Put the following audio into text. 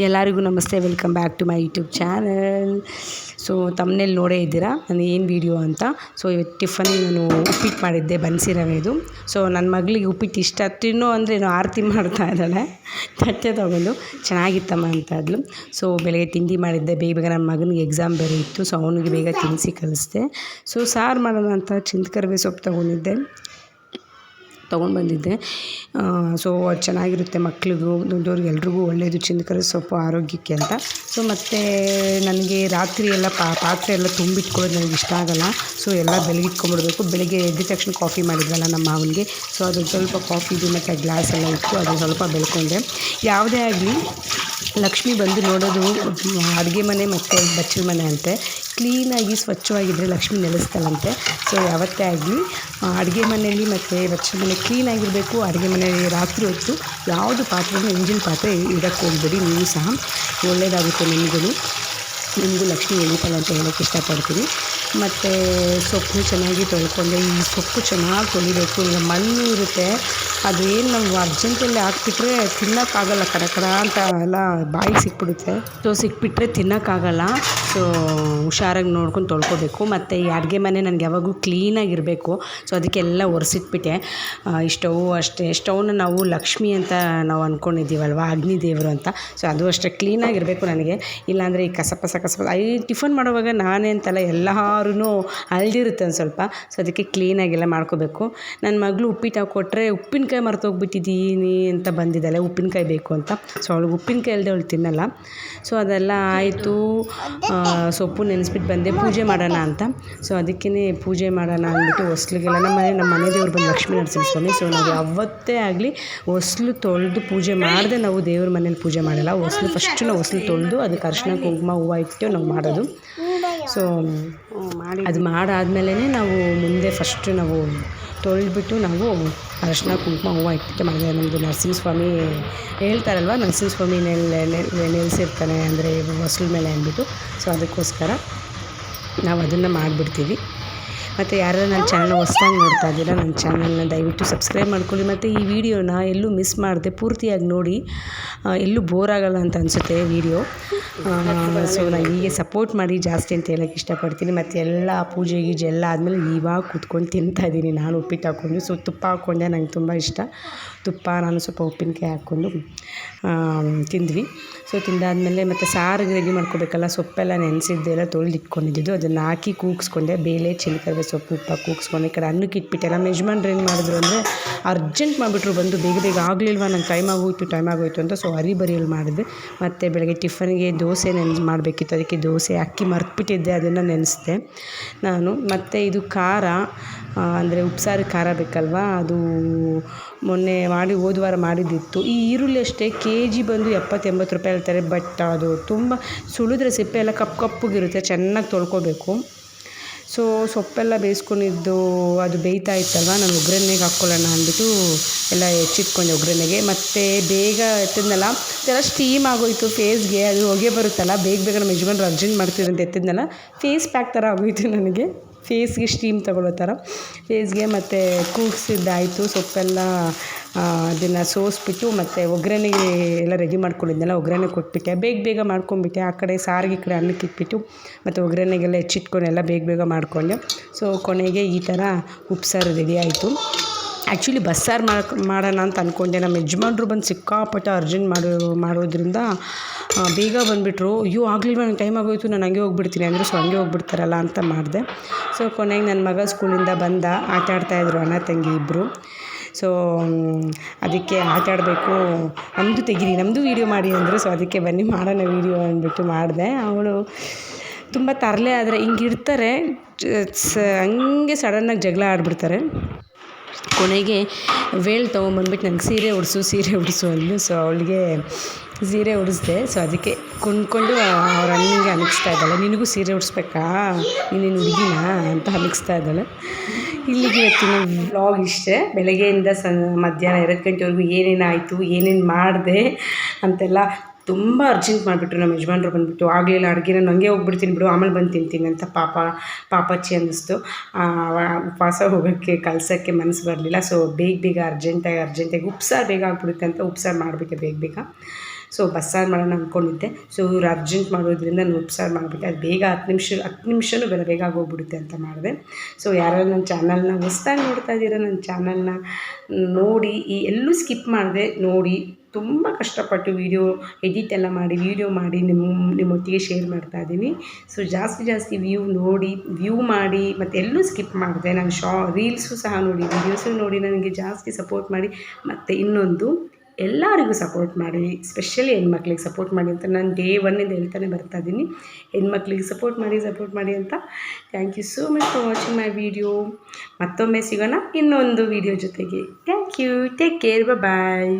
ಎಲ್ಲರಿಗೂ ನಮಸ್ತೆ, welcome back to my YouTube channel. So ತಮ್ಮನೇಲಿ ನೋಡೇ ಇದ್ದೀರಾ? ನಾನು ಏನು ವೀಡಿಯೋ ಅಂತ? ಸೊ, ಇವತ್ತು ಟಿಫನ್ ನಾನು ಉಪ್ಪಿಟ್ಟು ಮಾಡಿದ್ದೆ ಬನ್ಸಿ ರವೆದು ಸೊ ನನ್ನ ಮಗಳಿಗೆ ಉಪ್ಪಿಟ್ಟು ಇಷ್ಟ. ತಿನ್ನೋ ಅಂದರೆ ಏನು ಆರತಿ ಮಾಡ್ತಾ ಇದ್ದಾಳೆ. ತಟ್ಟೆ ತೊಗೊಂಡು. ಚೆನ್ನಾಗಿತ್ತಮ್ಮ ಅಂತ ಅದ್ಲು ಸೊ, ಬೆಳಗ್ಗೆ ತಿಂಡಿ ಮಾಡಿದ್ದೆ. ಬೇಗ ಬೇಗ ನನ್ನ ಮಗನಿಗೆ ಎಕ್ಸಾಮ್ ಬೇರೆ ಇತ್ತು. ಸೊ, ಅವನಿಗೆ ಬೇಗ ತಿನ್ನಿಸಿ ಕಲಿಸ್ದೆ. ಸೊ, ಸಾರು ಮಾಡೋಣ ಅಂತ ಚಿಂತ್ಕರವೆ ಸೊಪ್ಪು ತೊಗೊಂಡಿದ್ದೆ. ತೊಗೊಂಡು ಬಂದಿದ್ದೆ. ಸೊ ಅದು ಚೆನ್ನಾಗಿರುತ್ತೆ ಮಕ್ಕಳಿಗೂ ದೊಡ್ಡವ್ರಿಗೆ, ಎಲ್ರಿಗೂ ಒಳ್ಳೆಯದು ಚಿಂದಕರ ಸೊಪ್ಪು ಆರೋಗ್ಯಕ್ಕೆ ಅಂತ. ಸೊ ಮತ್ತು ನನಗೆ ರಾತ್ರಿ ಎಲ್ಲ ಪಾತ್ರೆ ಎಲ್ಲ ತುಂಬಿಟ್ಕೊಳ್ಳೋದು ನನಗೆ ಇಷ್ಟ ಆಗೋಲ್ಲ. ಸೊ ಎಲ್ಲ ಬೆಳಗ್ಗೆ ಇಟ್ಕೊಂಡ್ಬಿಡ್ಬೇಕು. ಬೆಳಗ್ಗೆ ಎದ್ದ ತಕ್ಷಣ ಕಾಫಿ ಮಾಡಿದ್ವಲ್ಲ ನಮ್ಮ ಮಾವನಿಗೆ. ಸೊ ಅದು ಸ್ವಲ್ಪ ಕಾಫಿದು ಮತ್ತು ಗ್ಲಾಸ್ ಎಲ್ಲ ಇಟ್ಟು ಅದು ಸ್ವಲ್ಪ ಬೆಳ್ಕೊಂಡೆ. ಯಾವುದೇ ಆಗಲಿ ಲಕ್ಷ್ಮಿ ಬಂದು ನೋಡೋದು, ಅಡುಗೆ ಮನೆ ಮತ್ತು ಬಚ್ಚಲ ಮನೆ ಅಂತೆ. ಕ್ಲೀನಾಗಿ ಸ್ವಚ್ಛವಾಗಿದ್ದರೆ ಲಕ್ಷ್ಮಿ ನೆಲೆಸ್ತಾಳಂತೆ. ಸೊ ಯಾವತ್ತೇ ಆಗಲಿ ಅಡುಗೆ ಮನೆಯಲ್ಲಿ ಮತ್ತು ಬಚ್ಚಲ ಮನೆ ಕ್ಲೀನಾಗಿರಬೇಕು. ಅಡುಗೆ ಮನೆಯಲ್ಲಿ ರಾತ್ರಿ ಹೊತ್ತು ಯಾವುದು ಪಾತ್ರೆನೂ ಎಂಜಿನ ಪಾತ್ರೆ ಇಡಕ್ಕೆ ಹೋಗಬೇಡಿ, ನೀವು ಸಹ. ಒಳ್ಳೆಯದಾಗುತ್ತೆ ನಿಮಗೂ ನಿಮಗೂ ಲಕ್ಷ್ಮಿ ಎಳಿತಾಳೆ ಅಂತ ಹೇಳೋಕ್ಕೆ ಇಷ್ಟಪಡ್ತೀನಿ. ಮತ್ತು ಸೊಪ್ಪು ಚೆನ್ನಾಗಿ ತೊಳ್ಕೊಂಡೆ. ಈ ಸೊಪ್ಪು ಚೆನ್ನಾಗಿ ತೊಳಿಬೇಕು. ಈಗ ಮಣ್ಣು ಇರುತ್ತೆ. ಅದು ಏನು ನಾವು ಅರ್ಜೆಂಟಲ್ಲಿ ಹಾಕ್ಬಿಟ್ರೆ ತಿನ್ನೋಕ್ಕಾಗಲ್ಲ ಕಡ ಕಡ ಅಂತ ಎಲ್ಲ ಬಾಯಿಗೆ ಸಿಕ್ಬಿಡುತ್ತೆ. ಸೊ ಸಿಕ್ಬಿಟ್ರೆ ತಿನ್ನೋಕ್ಕಾಗಲ್ಲ. ಸೊ ಹುಷಾರಾಗಿ ನೋಡ್ಕೊಂಡು ತೊಳ್ಕೊಬೇಕು. ಮತ್ತು ಈ ಅಡುಗೆ ಮನೆ ನನಗೆ ಯಾವಾಗಲೂ ಕ್ಲೀನಾಗಿರಬೇಕು ಸೊ ಅದಕ್ಕೆಲ್ಲ ಒರೆಸಿಟ್ಬಿಟ್ಟೆ. ಈ ಸ್ಟವ್ ಅಷ್ಟೇ. ಸ್ಟವ್ನ ನಾವು ಲಕ್ಷ್ಮಿ ಅಂತ ನಾವು ಅಂದ್ಕೊಂಡಿದ್ದೀವಲ್ವ ಅಗ್ನಿ ದೇವರು ಅಂತ. ಸೊ ಅದು ಅಷ್ಟೇ. ಕ್ಲೀನಾಗಿರಬೇಕು ನನಗೆ. ಇಲ್ಲಾಂದರೆ ಈ ಕಸ ಪಸ ಕಸ ಐ ಟಿಫನ್ ಮಾಡುವಾಗ ನಾನೇ ಅಂತಲ್ಲ ಎಲ್ಲರೂ ಅಲ್ದಿರುತ್ತೆ ಒಂದು ಸ್ವಲ್ಪ. ಸೊ ಅದಕ್ಕೆ ಕ್ಲೀನಾಗೆಲ್ಲ ಮಾಡ್ಕೋಬೇಕು. ನನ್ನ ಮಗಳು ಉಪ್ಪಿಟ್ಟು ಹಾಕ್ಕೊಟ್ರೆ ಉಪ್ಪಿನಕಾಯಿ ಮರ್ತೋಗ್ಬಿಟ್ಟಿದ್ದೀನಿ ಅಂತ ಬಂದಿದ್ದಾಳೆ. ಉಪ್ಪಿನಕಾಯಿ ಬೇಕು ಅಂತ. ಸೊ ಅವಳಿಗೆ ಉಪ್ಪಿನಕಾಯಿ ಅಲ್ಲದೆ ಅವಳು ತಿನ್ನಲ್ಲ. ಸೊ ಅದೆಲ್ಲ ಆಯಿತು. ಸೊಪ್ಪು ನೆನೆಸ್ಬಿಟ್ಟು ಬಂದೆ. ಪೂಜೆ ಮಾಡೋಣ ಅಂತ. ಸೊ ಅದಕ್ಕೇ ಪೂಜೆ ಮಾಡೋಣ ಅಂದ್ಬಿಟ್ಟು ಹೊಸ್ಲಿಗೆಲ್ಲ ನಮ್ಮ ಮನೆ ನಮ್ಮ ಮನೆ ದೇವ್ರು ಬಂದು ಲಕ್ಷ್ಮೀ ನರಸಿಂಹಸ್ವಾಮಿ ಸೊ ನಾವು ಯಾವತ್ತೇ ಆಗಲಿ ಹೊಸ್ಲು ತೊಳೆದು ಪೂಜೆ ಮಾಡದೆ ನಾವು ದೇವ್ರ ಮನೇಲಿ ಪೂಜೆ ಮಾಡಲ್ಲ. ಹೊಸ್ಲು ಫಸ್ಟು ನಾವು ಹೊಸ್ಲು ತೊಳೆದು ಅದಕ್ಕೆ ಅರಿಶಿನ, ಕುಂಕುಮ, ಹೂವು ಇಟ್ಟು ನಾವು ಮಾಡೋದು. ಸೊ ಅದು ಮಾಡಾದ್ಮೇಲೆ ನಾವು ಮುಂದೆ ಫಸ್ಟ್ ನಾವು ತೊಳೆದ್ಬಿಟ್ಟು ನಾವು ಅರಶಿನ, ಕುಂಕುಮ, ಹೂವು ಇಟ್ಬಿಟ್ಟು ಮಾಡಿದೆ. ನಮ್ಮದು ನರಸಿಂಹಸ್ವಾಮಿ ಹೇಳ್ತಾರಲ್ವ, ನರಸಿಂಹಸ್ವಾಮಿ ನೆಲೆ ನೆಲೆಸಿರ್ತಾನೆ ಅಂದರೆ ಹೊಸ್ಲ ಮೇಲೆ ಅಂದ್ಬಿಟ್ಟು. ಸೊ ಅದಕ್ಕೋಸ್ಕರ ನಾವು ಅದನ್ನು ಮಾಡಿಬಿಡ್ತೀವಿ. ಮತ್ತು ಯಾರು ನನ್ನ ಚಾನಲ್ ಹೊಸ್ದಾಗಿ ನೋಡ್ತಾ ಇದ್ದೀರಾ, ನನ್ನ ಚಾನಲ್ನ ದಯವಿಟ್ಟು ಸಬ್ಸ್ಕ್ರೈಬ್ ಮಾಡ್ಕೊಳ್ಳಿ. ಮತ್ತು ಈ ವಿಡಿಯೋನ ಎಲ್ಲೂ ಮಿಸ್ ಮಾಡಿದೆ, ಪೂರ್ತಿಯಾಗಿ ನೋಡಿ ಎಲ್ಲೂ ಬೋರ್ ಅಂತ ಅನಿಸುತ್ತೆ ವೀಡಿಯೋ ಸೊ ನಾನು ಹೀಗೆ ಸಪೋರ್ಟ್ ಮಾಡಿ ಜಾಸ್ತಿ ಅಂತ ಹೇಳೋಕ್ಕೆ ಇಷ್ಟಪಡ್ತೀನಿ. ಮತ್ತು ಎಲ್ಲ ಪೂಜೆ ಗೀಜೆ ಎಲ್ಲ ಆದಮೇಲೆ ಇವಾಗ ಕೂತ್ಕೊಂಡು ತಿಂತಾ ಇದ್ದೀನಿ ನಾನು ಉಪ್ಪಿಟ್ಟು ಹಾಕ್ಕೊಂಡು ಸೊ ತುಪ್ಪ ಹಾಕ್ಕೊಂಡೆ ನಂಗೆ ತುಂಬ ಇಷ್ಟ. ತುಪ್ಪ ನಾನು ಸ್ವಲ್ಪ ಉಪ್ಪಿನಕಾಯಿ ಹಾಕ್ಕೊಂಡು ತಿಂದ್ವಿ. ಸೊ ತಿಂದಾದಮೇಲೆ ಮತ್ತು ಸಾರಿಗೆ ರೆಡಿ ಮಾಡ್ಕೋಬೇಕಲ್ಲ, ಸೊಪ್ಪೆಲ್ಲ ನೆನೆಸಿದ್ದೆಲ್ಲ ತೊಳೆದು ಇಟ್ಕೊಂಡಿದ್ದು ಅದನ್ನು ಹಾಕಿ ಕೂಗಿಸ್ಕೊಂಡೆ. ಬೇಳೆ, ಚಿಲ್ಕರವೆ ಸೊಪ್ಪು, ಉಪ್ಪ ಕೂಗಿಸ್ಕೊಂಡೆ. ಈ ಕಡೆ ಅನ್ನಕ್ಕೆ ಇಟ್ಬಿಟ್ಟೆ ನಮ್ಮ ಯಜಮಾನ್ರು ಏನು ಮಾಡಿದ್ರು ಅಂದರೆ ಅರ್ಜೆಂಟ್ ಮಾಡಿಬಿಟ್ರು ಬಂದು ಬೇಗ ಬೇಗ ಆಗಲಿಲ್ವ? ನಂಗೆ ಟೈಮ್ ಆಗೋಯ್ತು ಟೈಮ್ ಆಗೋಯ್ತು ಅಂತ ಸೊ ಹರಿಬರಿಯಲ್ಲಿ ಮಾಡಿದೆ. ಮತ್ತು ಬೆಳಗ್ಗೆ ಟಿಫನ್ಗೆ ದೋಸೆ ನೆನೆ ಮಾಡಬೇಕಿತ್ತು ಅದಕ್ಕೆ ದೋಸೆ ಅಕ್ಕಿ ಮರ್ತ್ಬಿಟ್ಟಿದ್ದೆ, ಅದನ್ನು ನೆನೆಸ್ದೆ. ನಾನು ಮತ್ತು ಇದು ಖಾರ ಅಂದರೆ ಉಪ್ಸಾರು ಖಾರ ಬೇಕಲ್ವಾ? ಅದು ಮೊನ್ನೆ ಮಾಡಿ, ಹೋದ ವಾರ ಮಾಡಿದ್ದಿತ್ತು. ಈ ಈರುಳ್ಳಿ ಅಷ್ಟೇ ಕೆ ಜಿ ಬಂದು ಎಪ್ಪತ್ತು ಎಂಬತ್ತು ರೂಪಾಯಿ ಹೇಳ್ತಾರೆ, ಬಟ್ ಅದು ತುಂಬ ಸುಳಿದ್ರೆ ಸಿಪ್ಪೆ ಎಲ್ಲ ಕಪ್ಪು ಕಪ್ಪಗಿರುತ್ತೆ, ಚೆನ್ನಾಗಿ ತೊಳ್ಕೊಬೇಕು. ಸೊ ಸೊಪ್ಪೆಲ್ಲ ಬೇಯಿಸ್ಕೊಂಡಿದ್ದು ಅದು ಬೇಯ್ತಾ ಇತ್ತಲ್ವ? ನಾನು ಒಗ್ಗರಣೆಗೆ ಹಾಕ್ಕೊಳ್ಳೋಣ ಅಂದ್ಬಿಟ್ಟು ಎಲ್ಲ ಹೆಚ್ಚಿಟ್ಕೊಂಡೆ ಒಗ್ಗರಣೆಗೆ. ಮತ್ತು ಬೇಗ ಎತ್ತಿದ್ನಲ್ಲ ಇದೆಲ್ಲ ಸ್ಟೀಮ್ ಆಗೋಯಿತು ಫೇಸ್ಗೆ ಅದು ಹೊಗೆ ಬರುತ್ತಲ್ಲ, ಬೇಗ ಬೇಗ ನಮ್ಮ ಯಜಮಾನ್ರು ಅರ್ಜೆಂಟ್ ಮಾಡ್ತಿದ್ರು ಅಂತ ಎತ್ತಿದ್ನಲ್ಲ ಫೇಸ್ ಪ್ಯಾಕ್ ಥರ ಆಗೋಯಿತು ನನಗೆ. ಫೇಸ್ಗೆ ಸ್ಟೀಮ್ ತಗೊಳ್ಳೋ ಥರ. ಫೇಸ್ಗೆ ಮತ್ತು ಕೂಗ್ಸಿದ್ದಾಯಿತು, ಸೊಪ್ಪೆಲ್ಲ ಅದನ್ನು ಸೋಸಿಬಿಟ್ಟು ಮತ್ತು ಒಗ್ಗರಣೆಗೆ ಎಲ್ಲ ರೆಡಿ ಮಾಡ್ಕೊಂಡಿದ್ದೆಲ್ಲ ಒಗ್ಗರಣೆ ಕೊಟ್ಬಿಟ್ಟೆ. ಬೇಗ ಬೇಗ ಮಾಡ್ಕೊಂಬಿಟ್ಟೆ ಆ ಕಡೆ ಸಾರಿಗೆ ಈ ಕಡೆ ಅನ್ನಕ್ಕೆ ಇಟ್ಬಿಟ್ಟು ಮತ್ತು ಒಗ್ಗರಣೆಗೆಲ್ಲ ಹೆಚ್ಚಿಟ್ಕೊಂಡು ಬೇಗ ಬೇಗ ಮಾಡಿಕೊಂಡೆ. ಸೊ ಕೊನೆಗೆ ಈ ಥರ ಉಪ್ಸಾರು ರೆಡಿ ಆಯಿತು. ಆ್ಯಕ್ಚುಲಿ ಬಸ್ಸಾರು ಮಾಡಕ್ಕೆ ಮಾಡೋಣ ಅಂತ ಅಂದ್ಕೊಂಡೆ ನಮ್ಮ ಯಜಮಾನ್ರು ಬಂದು ಸಿಕ್ಕಾಪಟ್ಟೆ ಅರ್ಜೆಂಟ್ ಮಾಡೋ, ಮಾಡೋದ್ರಿಂದ ಬೇಗ ಬಂದುಬಿಟ್ರು. ಅಯ್ಯೋ ಆಗಲಿಲ್ಲ ನನಗೆ ಟೈಮ್ ಆಗೋಯಿತು, ನಾನು ಹಂಗೆ ಹೋಗ್ಬಿಡ್ತೀನಿ ಅಂದರು. ಸೊ ಹಂಗೆ ಹೋಗ್ಬಿಡ್ತಾರಲ್ಲ ಅಂತ ಮಾಡಿದೆ. ಸೊ ಕೊನೆಗೆ ನನ್ನ ಮಗ ಸ್ಕೂಲಿಂದ ಬಂದ. ಆಟ ಆಡ್ತಾಯಿದ್ರು ಅಣ್ಣ, ತಂಗಿ ಇಬ್ಬರು ಸೊ ಅದಕ್ಕೆ ಆಟ ಆಡಬೇಕು. ನಮ್ಮದು ತೆಗೀರಿ ನಮ್ಮದು ವೀಡಿಯೋ ಮಾಡಿ ಅಂದರು. ಸೊ ಅದಕ್ಕೆ ಬನ್ನಿ, ಮಾಡೋಣ ವೀಡಿಯೋ ಅಂದ್ಬಿಟ್ಟು ಮಾಡಿದೆ. ಅವಳು ತುಂಬ ತರಲೆ ಆದರೆ ಹಿಂಗಿರ್ತಾರೆ ಹಂಗೆ ಸಡನ್ನಾಗಿ ಜಗಳ ಆಡಿಬಿಡ್ತಾರೆ. ಕೊನೆಗೆ ವೇಲ್ ತೊಗೊಂಬಂದ್ಬಿಟ್ಟು ನಂಗೆ ಸೀರೆ ಉಡಿಸು ಸೀರೆ ಉಡಿಸು ಅಂದು ಸೊ ಅವಳಿಗೆ ಸೀರೆ ಉಡಿಸ್ದೆ. ಸೊ ಅದಕ್ಕೆ ಕುಣ್ಕೊಂಡು ಅವ್ರ ಅಣ್ಣನಿಗೆ ಅನಿಸ್ತಾ ಇದ್ದಾಳೆ. ನಿನಗೂ ಸೀರೆ ಉಡಿಸ್ಬೇಕಾ? ನೀನೇನು ಹುಡುಗಿನಾ? ಅಂತ ಅನಿಸ್ತಾ ಇದ್ದಾಳೆ. ಇಲ್ಲಿಗೆ ಇವತ್ತಿನ ವ್ಲಾಗ್ ಇಷ್ಟೇ. ಬೆಳಗ್ಗೆಯಿಂದ ಸ ಮಧ್ಯಾಹ್ನ ಎರಡು ಗಂಟೆವರೆಗೂ ಏನೇನು ಆಯಿತು ಏನೇನು ಮಾಡಿದೆ ಅಂತೆಲ್ಲ ತುಂಬ ಅರ್ಜೆಂಟ್ ಮಾಡಿಬಿಟ್ರು ನಮ್ಮ ಯಜಮಾನ್ರು ಬಂದುಬಿಟ್ಟು ಆಗಲಿಲ್ಲ ಅಡುಗೆ ನಾನು ಹಂಗೆ ಹೋಗ್ಬಿಡ್ತೀನಿ ಬಿಡು, ಆಮೇಲೆ ಬಂದು ತಿಂತೀನಿ ಅಂತ ಪಾಪ, ಪಾಪಚ್ಚಿ ಅನ್ನಿಸ್ತು. ಉಪವಾಸ ಹೋಗೋಕ್ಕೆ, ಕಲ್ಸೋಕ್ಕೆ ಮನಸ್ಸು ಬರಲಿಲ್ಲ. ಸೊ ಬೇಗ ಬೇಗ ಅರ್ಜೆಂಟಾಗಿ ಅರ್ಜೆಂಟಾಗಿ ಉಪ್ಸಾರು ಬೇಗ ಆಗ್ಬಿಡುತ್ತೆ ಅಂತ ಉಪ್ಸಾರು ಮಾಡಿಬಿಟ್ಟೆ ಬೇಗ ಬೇಗ. ಸೊ ಬಸ್ಸಾರು ಮಾಡೋಣ ಅಂದ್ಕೊಂಡಿದ್ದೆ ಸೊ ಇವ್ರು ಅರ್ಜೆಂಟ್ ಮಾಡೋದ್ರಿಂದ ನಾನು ಉಪ್ಸಾರು ಮಾಡಿಬಿಟ್ಟೆ. ಅದು ಬೇಗ ಹತ್ತು ನಿಮಿಷ, ಹತ್ತು ನಿಮಿಷನೂ ಬೆಲೆ ಬೇಗ ಆಗೋಗ್ಬಿಡುತ್ತೆ ಅಂತ ಮಾಡಿದೆ. ಸೊ ಯಾರು ನನ್ನ ಚಾನಲ್ನ ಹೊಸ್ದಾಗಿ ನೋಡ್ತಾ ಇದ್ದೀರಾ, ನನ್ನ ಚಾನಲ್ನ ನೋಡಿ ಈ ಎಲ್ಲೂ ಸ್ಕಿಪ್ ಮಾಡಿದೆ ನೋಡಿ ತುಂಬ ಕಷ್ಟಪಟ್ಟು ವೀಡಿಯೋ ಎಡಿಟ್ ಎಲ್ಲ ಮಾಡಿ ವೀಡಿಯೋ ಮಾಡಿ ನಿಮ್ಮ ನಿಮ್ಮೊತ್ತಿಗೆ ಶೇರ್ ಮಾಡ್ತಾ ಇದ್ದೀನಿ. ಸೊ ಜಾಸ್ತಿ ಜಾಸ್ತಿ ವ್ಯೂ ನೋಡಿ ವ್ಯೂ ಮಾಡಿ, ಮತ್ತು ಎಲ್ಲೂ ಸ್ಕಿಪ್ ಮಾಡಿದೆ. ನಾನು ಶಾ ರೀಲ್ಸು ಸಹ ನೋಡಿ ವೀಡಿಯೋಸು ನೋಡಿ ನನಗೆ ಜಾಸ್ತಿ ಸಪೋರ್ಟ್ ಮಾಡಿ, ಮತ್ತು ಇನ್ನೊಂದು ಎಲ್ಲರಿಗೂ ಸಪೋರ್ಟ್ ಮಾಡಿ ಸ್ಪೆಷಲಿ ಹೆಣ್ಮಕ್ಳಿಗೆ ಸಪೋರ್ಟ್ ಮಾಡಿ ಅಂತ ನಾನು ಡೇ ಒನ್ನಿಂದ ಹೇಳ್ತಾನೆ ಬರ್ತಾ ಇದ್ದೀನಿ. ಹೆಣ್ಮಕ್ಳಿಗೆ ಸಪೋರ್ಟ್ ಮಾಡಿ ಸಪೋರ್ಟ್ ಮಾಡಿ ಅಂತ. Thank you so much for watching my video ಮತ್ತೊಮ್ಮೆ ಸಿಗೋಣ ಇನ್ನೊಂದು ವಿಡಿಯೋ ಜೊತೆಗೆ. Thank you take care bye